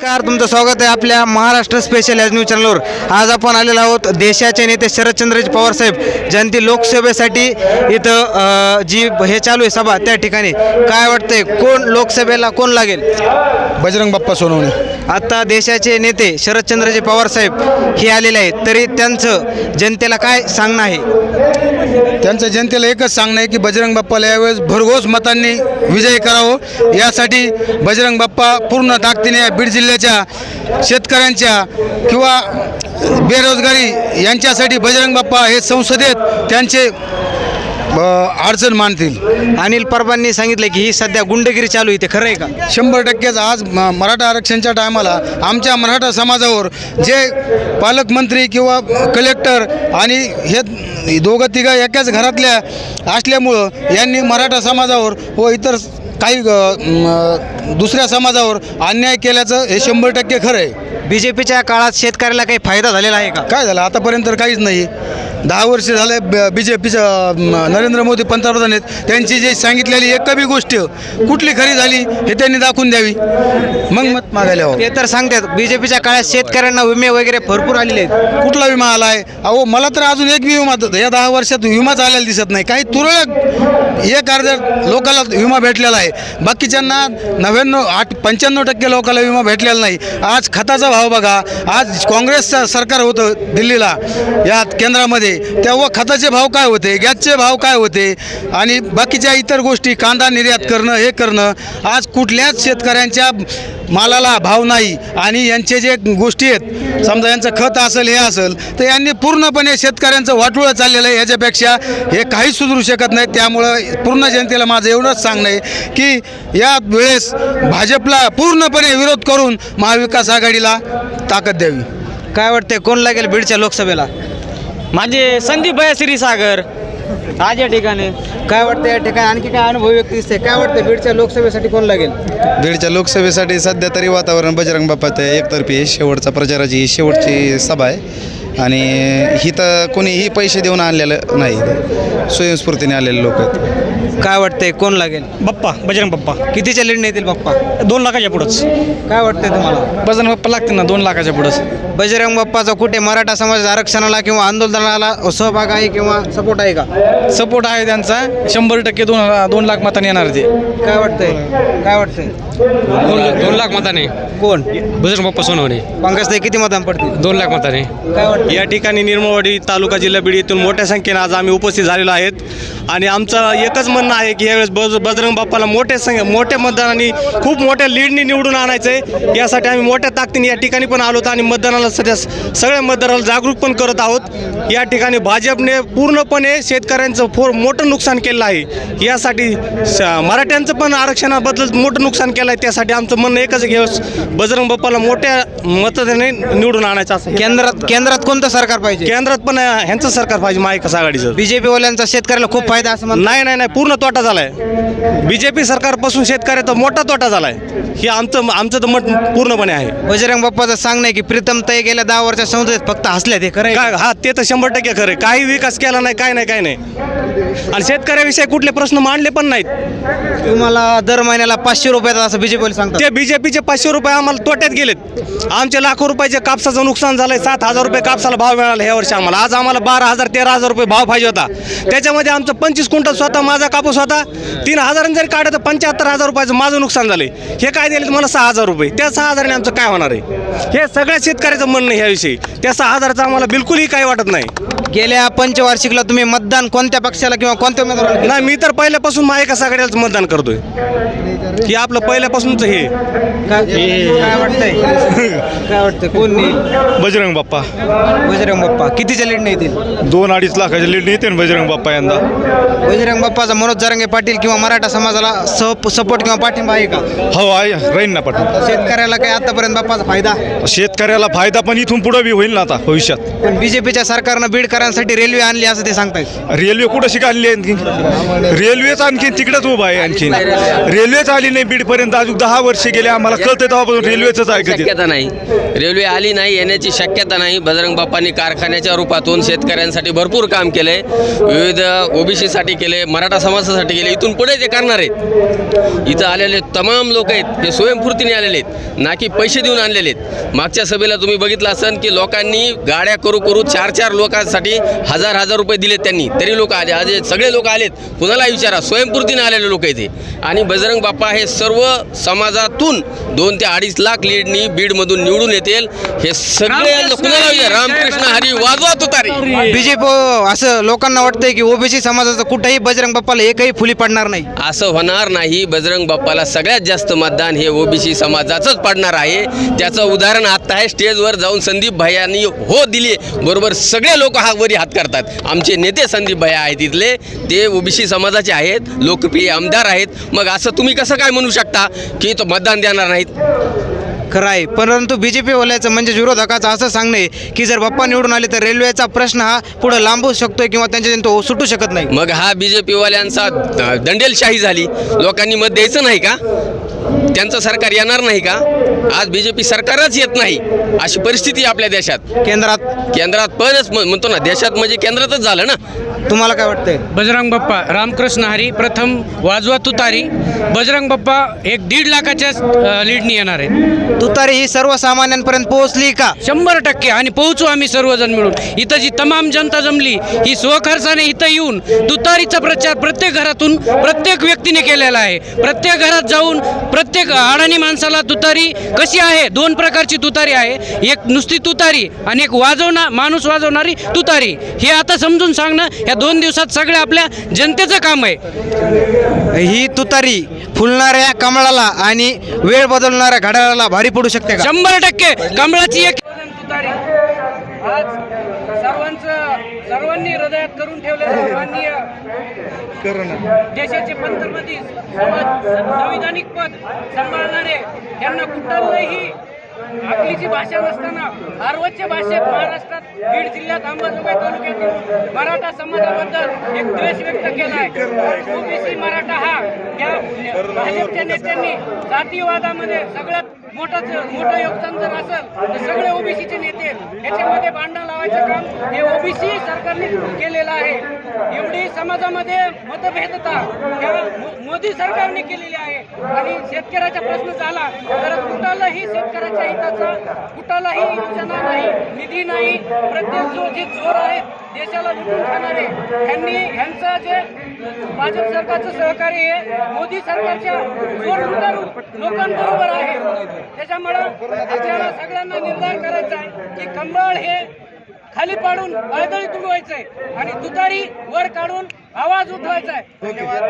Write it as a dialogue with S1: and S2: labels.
S1: नमस्कार तुमचं स्वागत आहे आपल्या महाराष्ट्र स्पेशल या न्यूज चॅनलवर आज आपण आलेलो आहोत देशाचे नेते शरदचंद्रजी पवार साहेब. जयंती लोकसभेसाठी इथं जी हे चालू आहे सभा त्या ठिकाणी. काय वाटतंय कोण लोकसभेला कोण लागेल?
S2: बजरंग बाप्पा सोनवणे.
S1: आता देशाचे नेते शरदचंद्रजी पवारसाहेब हे आलेले आहेत. तरी त्यांचं जनतेला काय सांगणं आहे?
S2: त्यांचं जनतेला एकच सांगणं आहे की बजरंग बाप्पाला यावेळेस भरघोस मतांनी विजयी करावं. यासाठी बजरंग बाप्पा पूर्ण ताकदीने या बीड जिल्ह्याच्या शेतकऱ्यांच्या किंवा बेरोजगारी यांच्यासाठी बजरंग बाप्पा हे संसदेत त्यांचे अडचण मानतील.
S1: अनिल परबांनी सांगितलं की ही सध्या गुंडगिरी चालू आहे ते खरं आहे का?
S2: शंभर टक्केच आज म- मराठा आरक्षणच्या टायमाला आमच्या मराठा समाजावर जे पालकमंत्री किंवा कलेक्टर आणि हे दोघं तिघं एकाच घरातल्या असल्यामुळं यांनी मराठा समाजावर व इतर काही अ, म, दुसऱ्या समाजावर अन्याय केल्याचं हे शंभर टक्के खरं आहे.
S1: बी जे पीच्या काळात शेतकऱ्याला काही फायदा झालेला आहे का?
S2: काय झालं? आतापर्यंत तर काहीच नाही. दहा वर्ष झाले बी जे पीचं नरेंद्र मोदी पंतप्रधान आहेत. त्यांची जी सांगितलेली एक बी गोष्ट कुठली खरी झाली हे त्यांनी दाखवून द्यावी. मग मत मागायला हवं.
S1: ते तर सांगतात बीजेपीच्या काळात शेतकऱ्यांना विमे वगैरे भरपूर आलेले आहेत.
S2: कुठला विमा आला आहे अहो मला तर अजून एक बी विमा या दहा वर्षात विमाच आलेला दिसत नाही. काही तुरळक एक अर्ध लोकाला विमा भेटलेला आहे. बाकीच्यांना नव्याण्णव आठ पंच्याण्णव टक्के लोकांना विमा भेटलेला नाही. आज खताचा भाव बघा. आज काँग्रेसचं सरकार होतं दिल्लीला या केंद्रामध्ये. तेव्हा खताचे भाव काय होते? गॅसचे भाव काय होते? आणि बाकीच्या इतर गोष्टी कांदा निर्यात करणं हे करणं. आज कुठल्याच शेतकऱ्यांच्या मालाला भाव नाही. आणि यांचे जे गोष्टी आहेत समजा यांचं खत असेल हे असेल तर यांनी पूर्णपणे शेतकऱ्यांचं वाटोळं चाललेलं आहे. याच्यापेक्षा हे काहीच सुधरू शकत नाही. त्या त्यामुळं पूर्ण जनतेला माझं एवढंच सांगणं आहे की या वेळेस भाजपला पूर्णपणे विरोध करून महाविकास आघाडीला ताकद द्यावी.
S1: काय वाटतंय कोण लागेल बीडच्या लोकसभेला?
S3: माझे संदीप भया श्रीसागर आज या ठिकाणी.
S1: काय वाटतं या ठिकाणी? आणखी काय अनुभव व्यक्ती दिसते काय वाटतं बीडच्या लोकसभेसाठी कोण लागेल?
S4: बीडच्या लोकसभेसाठी सध्या तरी वातावरण बजरंग बाप्पाचं आहे. एकतर्फी शेवटचा प्रचाराची ही शेवटची सभा आहे. आणि ही तर कोणीही पैसे देऊन आणलेलं नाही. स्वयंस्फूर्तीने आलेले लोक आहेत.
S1: काय वाटतंय कोण लागेल?
S3: बाप्पा बजरंग बाप्पा.
S1: कितीच्या लीड येतील बाप्पा?
S3: दोन लाखाच्या पुढंच.
S1: काय वाटतंय तुम्हाला?
S3: बजरंग बाप्पा लागतील ना दोन लाखाच्या पुढंच.
S1: बजरंग बाप्पाचा कुठे मराठा समाज आरक्षणाला किंवा आंदोलनाला सहभाग आहे किंवा सपोर्ट आहे का?
S3: सपोर्ट आहे त्यांचा. शंभर टक्के दोन दोन लाख मतांनी येणार ते.
S1: काय वाटतंय? काय वाटतंय?
S5: दोन दोन लाख मताने.
S1: कोण?
S5: बजरंग बाप्पा सोनवणे.
S1: पंकज किती मतांना पडतील?
S5: दोन लाख मताने.
S1: काय वाटतं?
S6: या ठिकाणी निर्मळवाडी तालुका जिल्हा बीड येथून मोठ्या संख्येने आज आम्ही उपस्थित झालेलो आहेत. आणि आमचं एकच म्हणणं आहे की यावेळेस बज बजरंग बाप्पाला मोठ्या संख्या मोठ्या मतदानाने खूप मोठ्या लीडनी निवडून आणायचं आहे यासाठी आम्ही मोठ्या ताकदीने या ठिकाणी पण आलो होतो आणि मतदानाला सध्या सगळ्या मतदाराला जागरूक पण करत आहोत. या ठिकाणी भाजपने पूर्णपणे शेतकऱ्यांचं फोर मोठं नुकसान केलं आहे. यासाठी मराठ्यांचं पण आरक्षणाबद्दल मोठं नुकसान केलं आहे त्यासाठी आमचं म्हणणं एकच बजरंग बाप्पाला मोठ्या मतदाने निवडून आणायचं असं
S1: केंद्रात केंद्रात कोणतं सरकार पाहिजे?
S6: केंद्रात पण ह्यांचं सरकार पाहिजे महाविकास आघाडीचं.
S1: बीजेपी वाल्यांचा शेतकऱ्याला खूप फायदा असं म्हणतात.
S6: नाही नाही नाही पूर्ण तोटा झालाय. बीजेपी सरकारपासून शेतकऱ्याचा मोठा तोटा झालाय. हे आमचं आमचं तर मत पूर्णपणे आहे.
S1: बजरंग बाप्पाचं सांगणं आहे की प्रीतम ताई गेल्या दहा वर्षात संसदेत फक्त हसले ते खरं
S6: काय हा ते तर शंभर टक्के खरं आहे. काही विकास केला नाही काय नाही काय नाही. आणि शेतकऱ्याविषयी कुठले प्रश्न मांडले पण नाहीत.
S1: तुम्हाला दर महिन्याला पाचशे रुपयाचा असं बीजेपी सांगतात.
S6: ते बीजेपीचे पाचशे रुपये आम्हाला तोट्यात गेलेत. आमचे लाखो रुपयाचे कापसाचं नुकसान झालंय सात हजार रुपये कापसाला भाव मिळाला ह्या वर्षी आम्हाला. आज आम्हाला बारा हजार तेरा हजार रुपये भाव पाहिजे होता. त्याच्यामध्ये आमचं पंचवीस क्विंटल स्वतः माझा कापूस होता. तीन हजारांनी जरी काढत तर पंच्याहत्तर हजार रुपयाचं माझं नुकसान झालंय. हे काय दिले मला? सहा हजार रुपये. त्या सहा हजाराने आमचं काय होणार आहे? हे सगळ्या शेतकऱ्याचं म्हणणं ह्याविषयी. त्या सहा हजाराचं आम्हाला बिलकुलही काही वाटत नाही.
S1: गेल्या पंचवार्षिकला तुम्ही मतदान कोणत्या पक्षाला किंवा कोणत्या उमेदवाराला केलं?
S6: नाही मी तर पहिल्यापासून महाविकास आघाडीलाच मतदान करतोय. हे आपलं पहिल्यापासूनच हे.
S1: काय काय वाटतंय? काय वाटतंय? कोण नेईल
S7: बजरंग बाप्पा.
S1: बजरंग बाप्पा. कितीच्या लीड येतील?
S7: दोन अडीच लाखाच्या लीड येते ना बजरंग बाप्पा यंदा.
S1: बजरंग बाप्पाचा मनोज जरांगे पाटील किंवा मराठा समाजाला सपोर्ट किंवा पाठिंबा आहे का?
S7: हो आहे. राहील ना पाटील
S1: शेतकऱ्याला काय आतापर्यंत बाप्पाचा फायदा?
S7: शेतकऱ्याला फायदा पण इथून पुढे बी होईल ना आता भविष्यात.
S1: पण बीजेपीच्या सरकारनं बीडकरांसाठी रेल्वे आणली असं ते सांगतायत.
S7: रेल्वे कुठं शिकायली आणखी? रेल्वेच आणखी तिकडेच उभा आहे आणखी रेल्वेच आली नाही बीडपर्यंत अजून दहा वर्ष गेले आम्हाला कळतं तेव्हापासून रेल्वेच
S8: शक्यता नाही. रेल्वे आली नाही येण्याची शक्यता नाही. बजरंग बाप्पांनी कारखान्याच्या रूपातून शेतकऱ्यांसाठी भरपूर काम केलं. आहे विविध ओबीसीसाठी केले मराठा समाजासाठी केले. इथून पुढे ते करणार आहेत इथं आलेले तमाम लोक आहेत हे स्वयंस्फूर्तीने आलेले आहेत ना की पैसे देऊन आणलेले आहेत. मागच्या सभेला तुम्ही बघितलं असेल की लोकांनी गाड्या करू करू चार चार लोकांसाठी हजार हजार रुपये दिलेत त्यांनी. तरी लोक आले. आज हे सगळे लोक आलेत. कुणाला विचारा. स्वयंपूर्तीने आलेले लोक इथे. आणि बजरंग बाप्पा हे सर्व समाजातून दोन ते अडीच लाख लीडनी बीडमधून निवडून येतील. हे सगळे कुणाला विचार रामकृष्ण हरी वाजवा तुतारी
S1: बीजेपी असं लोकांना वाटतंय की ओबीसी समाजाचं कुठेही बजरंग बाप्पाला एकही फुली पडणार नाही.
S8: असं होणार नाही. बजरंग बाप्पाला सगळ्यात जास्त मतदान हे ओबीसी समाजाचंच पडणार आहे. त्याचं उदाहरण आत्ता आहे. स्टेजवर जाऊन संदीप भैयांनी हो दिली बरोबर सगळे लोक हा वरी हात करतात. आमचे नेते संदीप भैया आहेत इथले ते ओबीसी समाजाचे आहेत लोकप्रिय आमदार आहेत. मग असं तुम्ही कसं काय म्हणू शकता की तो मतदान देणार नाहीत?
S1: खरं आहे परंतु बीजेपी वाल्याचं म्हणजे विरोधकाचं असं सांगणं की जर बाप्पा निवडून आले तर रेल्वेचा प्रश्न हा पुढे लांबू शकतोय किंवा त्यांच्या तो सुटू शकत नाही.
S8: मग हा बी जे पीवाल्यांचा दंडेलशाही झाली. लोकांनी मत द्यायचं नाही का? त्यांचं सरकार येणार नाही का? आज बी जे पी सरकारच येत नाही. अशी परिस्थिती आपल्या देशात.
S1: केंद्रात
S8: केंद्रात पणच म्हणतो ना देशात म्हणजे केंद्रातच झालं ना.
S1: तुम्हाला काय वाटतंय?
S3: बजरंग बाप्पा रामकृष्ण हरी प्रथम वाजवा तुतारी. बजरंग बाप्पा एक दीड लाखाच्या लीडनी येणार आहे
S1: तुतारी ही सर्वसामान्यांपर्यंत पोहोचली का?
S3: शंभर टक्के आणि पोहोचू आम्ही सर्वजण मिळून. इथं जी तमाम जनता जमली ही स्वखर्चाने इथं येऊन तुतारीचा प्रचार प्रत्येक घरातून प्रत्येक व्यक्तीने केलेला आहे. प्रत्येक घरात जाऊन प्रत्येक अडाणी माणसाला तुतारी कशी आहे? दोन प्रकारची तुतारी आहे. एक नुसती तुतारी आणि एक वाजवणार माणूस वाजवणारी तुतारी. हे आता समजून सांगणं ह्या दोन दिवसात सगळ्या आपल्या जनतेचं काम आहे.
S1: ही तुतारी फुलणाऱ्या कमळाला आणि वेळ बदलणाऱ्या घड्याळाला भारी पडू शकते का?
S3: शंभर टक्के. कमळाची एक तुतारी. आज सर्वांचं सर्वांनी हृदयात करून ठेवलेलं माननीय देशाचे पंतप्रधान संविधानिक पद सांभाळणारे यांना कुठलंही आपलीची भाषा नसताना अर्वच्या भाषेत महाराष्ट्रात बीड जिल्ह्यात अंबाजोगाई तालुक्यातील मराठा समाजाबद्दल एक द्वेष व्यक्त केला आहे ओबीसी मराठा हा या भाजपच्या नेत्यांनी जातीवादामध्ये सगळ्यात मोठं मोठं योगदान जर असेल तर सगळे ओबीसीचे नेते याच्यामध्ये भांडण लावायचं काम हे ओबीसी सरकारने केलेलं आहे. एवढी समाजामध्ये मतभेदता या मो- मोदी सरकारने केलेली आहे. आणि शेतकऱ्याचा प्रश्न झाला तर कुठालाही शेतकऱ्याच्या हिताचा कुठालाही योजना नाही निधी नाही प्रत्येक जो जे चोर आहेत देशाला लुटून खाणारे ह्यांनी ह्यांचं जे भाजप सरकारचं सहकार्य हे मोदी सरकारच्या चोर लुटारू लोकांबरोबर आहे. त्याच्यामुळं आपल्याला सगळ्यांना निर्धार करायचा आहे की कंबळ हे खाली पाडून पायदळी तुडवायचंय आणि तुतारी वर काढून आवाज उठवायचा आहे धन्यवाद.